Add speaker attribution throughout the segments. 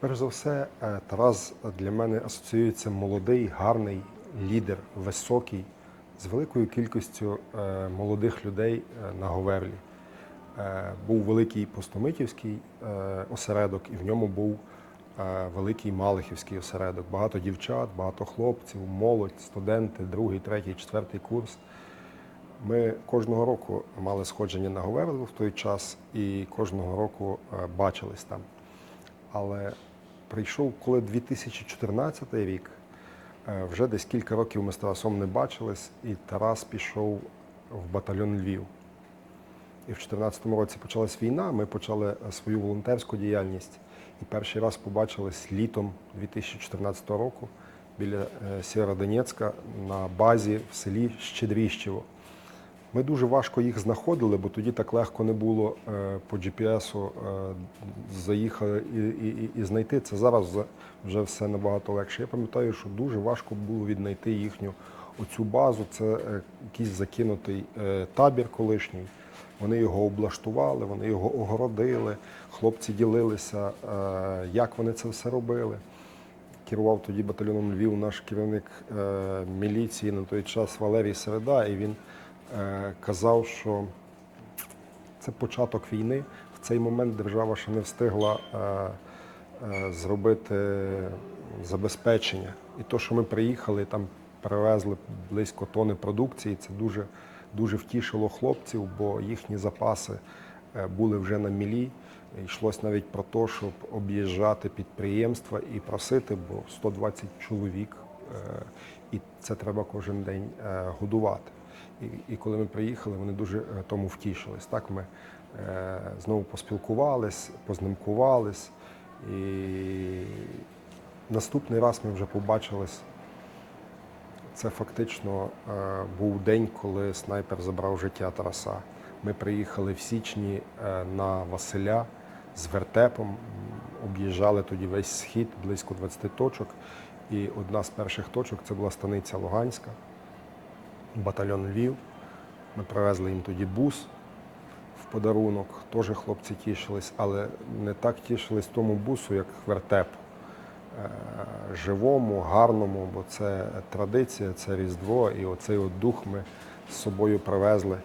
Speaker 1: Перш за все, е, Тарас для мене асоціюється молодий, гарний лідер, високий, з великою кількістю е, молодих людей е, на Говерлі. Був великий Постомитівський осередок, і в ньому був великий Малихівський осередок. Багато дівчат, багато хлопців, молодь, студенти, другий, третій, четвертий курс. Ми кожного року мали сходження на Говерлу в той час і кожного року бачились там. Але прийшов, коли 2014 рік, е, вже десь кілька років ми з Тарасом не бачились, і Тарас пішов в батальйон Львів. І в 2014 році почалась війна, ми почали е, свою волонтерську діяльність. І перший раз побачились літом 2014 року біля е, Сєвєродонецька на базі в селі Щедріщево. Ми дуже важко їх знаходили, бо тоді так легко не було е, по GPS е, заїхати і, і, і- знайти. Це зараз вже- все набагато легше. Я пам'ятаю, що дуже важко було віднайти їхню оцю базу. Це е, якийсь закинутий табір колишній. Вони його облаштували, вони його огородили. Хлопці ділилися, як вони це все робили. Керував тоді батальйоном Львів наш керівник міліції на той час Валерій Середа, і він казав, що це початок війни. В цей момент держава ще не встигла е, е, зробити забезпечення. І то, що ми приїхали, там привезли близько тони продукції, це дуже, дуже втішило хлопців, бо їхні запаси е, були вже на мілі. Йшлось навіть про те, щоб об'їжджати підприємства і просити, бо 120 чоловік, е, і це треба кожен день е, годувати. І, і коли ми приїхали, вони дуже е, тому втішились. Так ми е, знову поспілкувались, познимкувались. І наступний раз ми вже побачились. Це фактично е, був день, коли снайпер забрав життя Тараса. Ми приїхали в січні е, на Василя з вертепом, об'їжджали тоді весь схід, близько 20 точок. І одна з перших точок це була станиця Луганська, батальйон Львів. Ми привезли їм тоді бус в подарунок. Теж хлопці тішились, але не так тішились тому бусу, як вертеп е, живому, гарному, бо це традиція, це Різдво, і оцей от дух ми з собою привезли.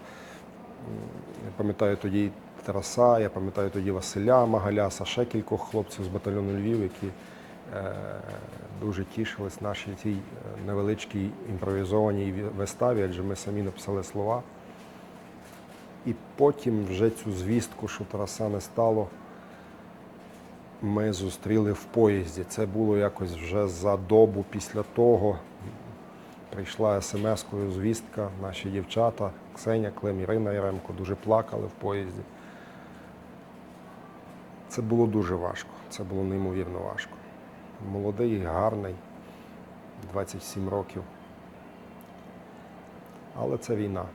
Speaker 1: Я пам'ятаю тоді Тараса, я пам'ятаю тоді Василя Магаляса, ще кількох хлопців з батальйону Львів, які дуже тішились нашій цій е, невеличкій імпровізованій виставі, адже ми самі написали слова. І потім вже цю звістку, що Тараса не стало, ми зустріли в поїзді. Це було якось вже за добу після того. Прийшла смс-кою звістка, наші дівчата, Ксеня Клим, Ірина Яремко дуже плакали в поїзді. Це було дуже важко, це було неймовірно важко. Молодий, гарний, 27 років. Але це війна.